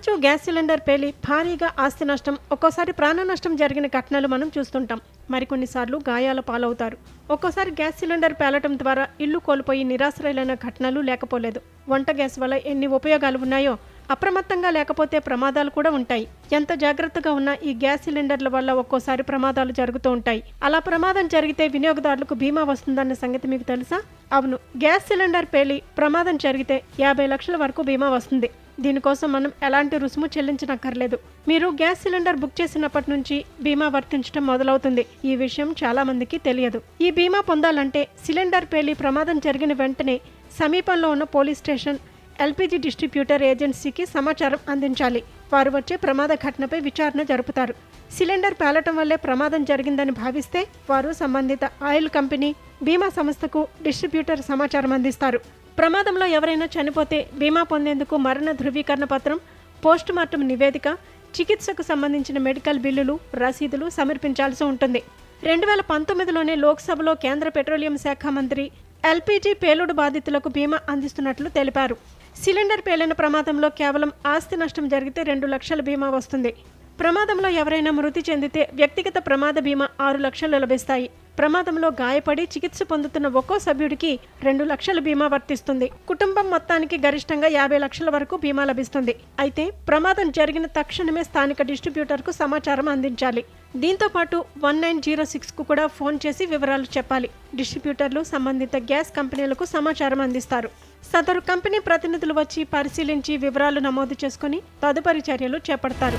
తరచూ gas cylinder పేలి భారీగా ఆస్తి నష్టం ఒక్కోసారి ప్రాణ నష్టం జరిగిన ఘటనలు మనం చూస్తుంటాం. మరికొన్నిసార్లు గాయాల పాలవుతారు. ఒక్కోసారి గ్యాస్ సిలిండర్ పేలటం ద్వారా ఇల్లు కోల్పోయి నిరాశ్రయులైన ఘటనలు లేకపోలేదు. వంట గ్యాస్ వల్ల ఎన్ని ఉపయోగాలు ఉన్నాయో అప్రమత్తంగా లేకపోతే ప్రమాదాలు కూడా ఉంటాయి. ఎంత జాగ్రత్తగా ఉన్నా ఈ గ్యాస్ సిలిండర్ల వల్ల ఒక్కోసారి ప్రమాదాలు జరుగుతూ ఉంటాయి. అలా ప్రమాదం జరిగితే వినియోగదారులకు బీమా వస్తుందన్న సంగతి మీకు తెలుసా? అవును. గ్యాస్ సిలిండర్ పేలి ప్రమాదం జరిగితే యాభై లక్షల వరకు బీమా వస్తుంది. దీనికోసం మనం ఎలాంటి రుసుము చెల్లించనక్కర్లేదు. మీరు గ్యాస్ సిలిండర్ బుక్ చేసినప్పటి నుంచి బీమా వర్తించడం మొదలవుతుంది. ఈ విషయం చాలా మందికి తెలియదు. ఈ బీమా పొందాలంటే సిలిండర్ పేలి ప్రమాదం జరిగిన వెంటనే సమీపంలో ఉన్న పోలీస్ స్టేషన్ ఎల్పిజి డిస్ట్రిబ్యూటర్ ఏజెన్సీకి సమాచారం అందించాలి. వారు వచ్చే ప్రమాద ఘటనపై విచారణ జరుపుతారు. సిలిండర్ పేలటం వల్లే ప్రమాదం జరిగిందని భావిస్తే వారు సంబంధిత ఆయిల్ కంపెనీ బీమా సంస్థకు డిస్ట్రిబ్యూటర్ సమాచారం అందిస్తారు. ప్రమాదంలో ఎవరైనా చనిపోతే బీమా పొందేందుకు మరణ ధృవీకరణ పత్రం పోస్ట్ మార్టం నివేదిక చికిత్సకు సంబంధించిన మెడికల్ బిల్లులు రసీదులు సమర్పించాల్సి ఉంటుంది. రెండు వేల పంతొమ్మిదిలోనే లోక్సభలో కేంద్ర పెట్రోలియం శాఖ మంత్రి ఎల్పీజీ పేలుడు బాధితులకు బీమా అందిస్తున్నట్లు తెలిపారు. సిలిండర్ పేలిన ప్రమాదంలో కేవలం ఆస్తి నష్టం జరిగితే రెండు లక్షల బీమా వస్తుంది. ప్రమాదంలో ఎవరైనా మృతి చెందితే వ్యక్తిగత ప్రమాద బీమా ఆరు లక్షలు లభిస్తాయి. ప్రమాదంలో గాయపడి చికిత్స పొందుతున్న ఒక్కో సభ్యుడికి రెండు లక్షల బీమా వర్తిస్తుంది. కుటుంబం మొత్తానికి గరిష్టంగా యాభై లక్షల వరకు బీమా లభిస్తుంది. అయితే ప్రమాదం జరిగిన తక్షణమే స్థానిక డిస్ట్రిబ్యూటర్కు సమాచారం అందించాలి. దీంతో పాటు వన్ నైన్ జీరో సిక్స్కు కూడా ఫోన్ చేసి వివరాలు చెప్పాలి. డిస్ట్రిబ్యూటర్లు సంబంధిత గ్యాస్ కంపెనీలకు సమాచారం అందిస్తారు. సదరు కంపెనీ ప్రతినిధులు వచ్చి పరిశీలించి వివరాలు నమోదు చేసుకుని తదుపరి చర్యలు చేపడతారు.